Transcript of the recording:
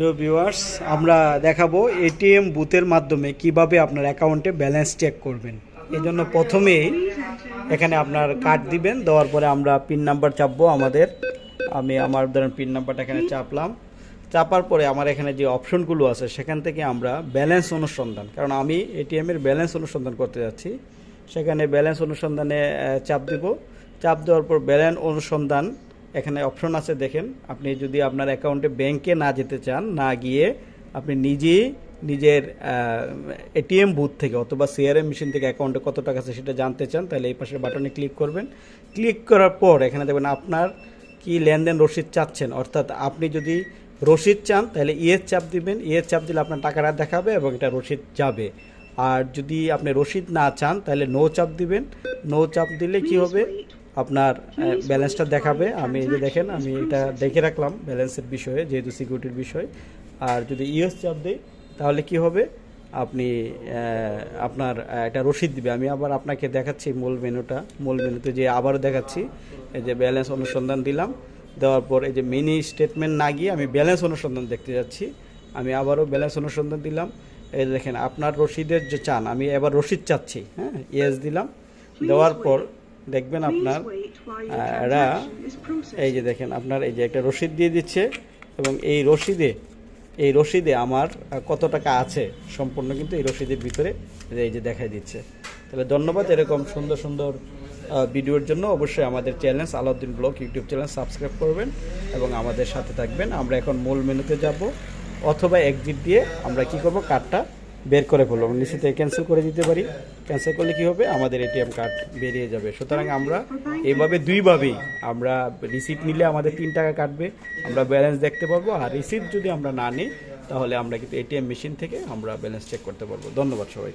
প্রিয় ভিউয়ার্স আমরা দেখাবো এটিএম বুথের মাধ্যমে কীভাবে আপনার অ্যাকাউন্টে ব্যালেন্স চেক করবেন। এই জন্য প্রথমেই এখানে আপনার কার্ড দিবেন, দেওয়ার পরে আমরা পিন নাম্বার চাপবো আমাদের। আমি আমার ধরেন পিন নাম্বারটা এখানে চাপলাম। চাপার পরে আমার এখানে যে অপশনগুলো আছে, সেখান থেকে আমরা ব্যালেন্স অনুসন্ধান, কারণ আমি এটিএমের ব্যালেন্স অনুসন্ধান করতে যাচ্ছি। সেখানে ব্যালেন্স অনুসন্ধানে চাপ দিব। চাপ দেওয়ার পর ব্যালেন্স অনুসন্ধান এখানে অপশন আছে দেখেন। আপনি যদি আপনার অ্যাকাউন্টে ব্যাংকে না যেতে চান না গিয়ে আপনি নিজেই নিজের এটিএম বুথ থেকে অথবা সিআরএম মেশিন থেকে অ্যাকাউন্টে কত টাকা আছে সেটা জানতে চান তাহলে এই পাশের বাটনে ক্লিক করবেন। ক্লিক করার পর এখানে দেখবেন আপনার কি লেনদেন রসিদ চাচ্ছেন। অর্থাৎ আপনি যদি রসিদ চান তাহলে ইয়ের চাপ দিবেন। ইয়ের চাপ দিলে আপনার টাকাটা দেখাবে এবং এটা রসিদ যাবে। আর যদি আপনি রসিদ না চান তাহলে নো চাপ দিবেন। নো চাপ দিলে কি হবে? আপনার ব্যালেন্সটা দেখাবে। আমি এই যে দেখেন আমি এটা দেখে রাখলাম ব্যালেন্সের বিষয়ে যেহেতু সিকিউরিটির বিষয়। আর যদি ইয়েস চাপ দিই তাহলে কি হবে? আপনি আপনার একটা রসিদ দিবে। আমি আবার আপনাকে দেখাচ্ছি মূল মেনুটা মূল মেনুতে যে আবারও দেখাচ্ছি এই যে ব্যালেন্স অনুসন্ধান দিলাম। দেওয়ার পর এই যে মিনি স্টেটমেন্ট না গিয়ে আমি ব্যালেন্স অনুসন্ধান দেখতে যাচ্ছি। আমি আবারও ব্যালেন্স অনুসন্ধান দিলাম। এই দেখেন আপনার রসিদের যে চান আমি এবার রসিদ চাচ্ছি হ্যাঁ ইয়েস দিলাম। দেওয়ার পর দেখবেন আপনার এরা এই যে দেখেন আপনার এই যে একটা রসিদ দিয়ে দিচ্ছে এবং এই রসিদে এই রসিদে আমার কত টাকা আছে সম্পূর্ণ কিন্তু এই রসিদের ভিতরে এই যে দেখাই দিচ্ছে। তাহলে ধন্যবাদ এরকম সুন্দর সুন্দর ভিডিওর জন্য। অবশ্যই আমাদের channel Alauddin blog YouTube channel subscribe করবেন এবং আমাদের সাথে থাকবেন। আমরা এখন মূল মেনুতে যাব অথবা এক্সিট দিয়ে আমরা কি করব? কার্ডটা বের করে ফেললাম থেকে ক্যান্সেল করে দিতে পারি। ক্যান্সেল করলে কি হবে? আমাদের এটিএম কার্ড বেরিয়ে যাবে। সুতরাং আমরা এইভাবে দুইভাবেই আমরা রিসিপ্ট নিলে আমাদের তিন টাকা কাটবে। আমরা ব্যালেন্স দেখতে পারব আর রিসিপ্ট যদি আমরা না নিই, তাহলে আমরা কিন্তু এটিএম মেশিন থেকে আমরা ব্যালেন্স চেক করতে পারব। ধন্যবাদ সবাইকে।